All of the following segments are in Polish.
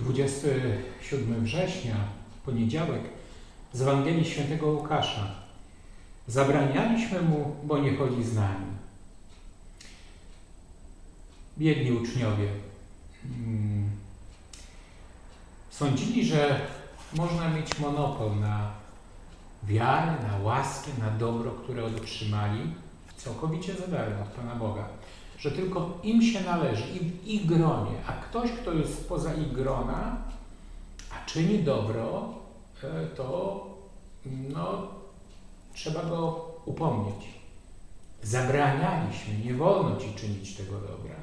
27 września, poniedziałek, z Ewangelii Świętego Łukasza. Zabranialiśmy mu, bo nie chodzi z nami. Biedni uczniowie mm, sądzili, że można mieć monopol na wiarę, na łaskę, na dobro, które otrzymali całkowicie za darmo od Pana Boga. Że tylko im się należy, im ich gronie, a ktoś, kto jest spoza ich grona, a czyni dobro, e, to no, trzeba go upomnieć. Zabranialiśmy, nie wolno ci czynić tego dobra.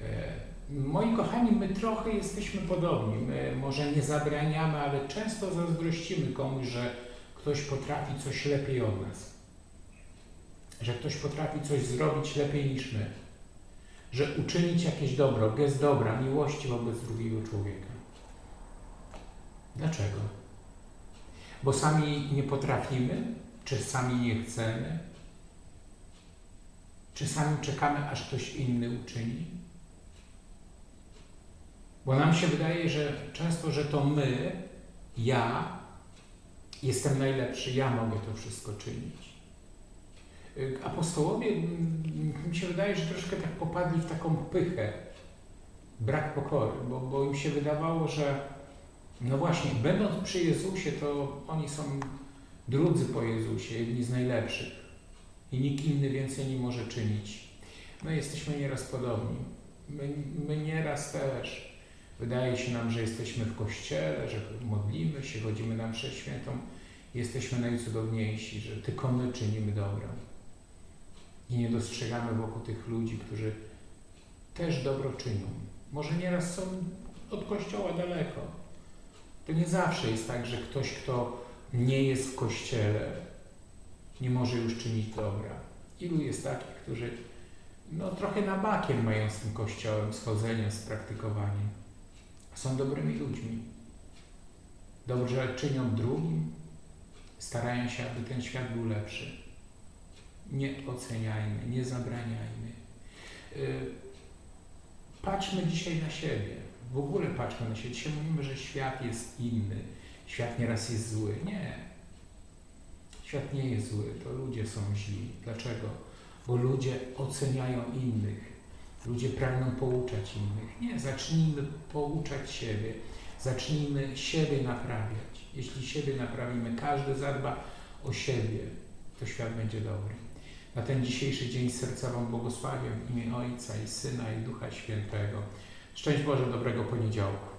E, Moi kochani, my trochę jesteśmy podobni. My może nie zabraniamy, ale często zazdrościmy komuś, że ktoś potrafi coś lepiej od nas. Że ktoś potrafi coś zrobić lepiej niż my. Że uczynić jakieś dobro, gest dobra, miłości wobec drugiego człowieka. Dlaczego? Bo sami nie potrafimy, czy sami nie chcemy, czy sami czekamy, aż ktoś inny uczyni? Bo nam się wydaje, że często, że to my, ja, jestem najlepszy, ja mogę to wszystko czynić. Y, Apostołowie, mm, mi się wydaje, że troszkę tak popadli w taką pychę, brak pokory, bo, bo im się wydawało, że no właśnie, będąc przy Jezusie, to oni są drudzy po Jezusie, jedni z najlepszych i nikt inny więcej nie może czynić. My jesteśmy nieraz podobni. My, my nieraz też Wydaje się nam, że jesteśmy w kościele, że modlimy się, chodzimy na mszę świętą, jesteśmy najcudowniejsi, że tylko my czynimy dobro. I nie dostrzegamy wokół tych ludzi, którzy też dobro czynią. Może nieraz są od kościoła daleko. To nie zawsze jest tak, że ktoś, kto nie jest w kościele, nie może już czynić dobra. Ilu jest takich, którzy no, trochę na bakiem mają z tym kościołem, z chodzeniem, z praktykowaniem są dobrymi ludźmi. Dobrze czynią drugim, starają się, aby ten świat był lepszy. Nie oceniajmy, nie zabraniajmy. Yy, Patrzmy dzisiaj na siebie. W ogóle patrzmy na siebie. Dzisiaj mówimy, że świat jest inny. Świat nieraz jest zły. Nie. Świat nie jest zły. To ludzie są źli. Dlaczego? Bo ludzie oceniają innych. Ludzie pragną pouczać innych. Nie, zacznijmy pouczać siebie. Zacznijmy siebie naprawiać. Jeśli siebie naprawimy, każdy zadba o siebie, to świat będzie dobry. Na ten dzisiejszy dzień serca Wam błogosławiam w imię Ojca i Syna i Ducha Świętego. Szczęść Boże, dobrego poniedziałku.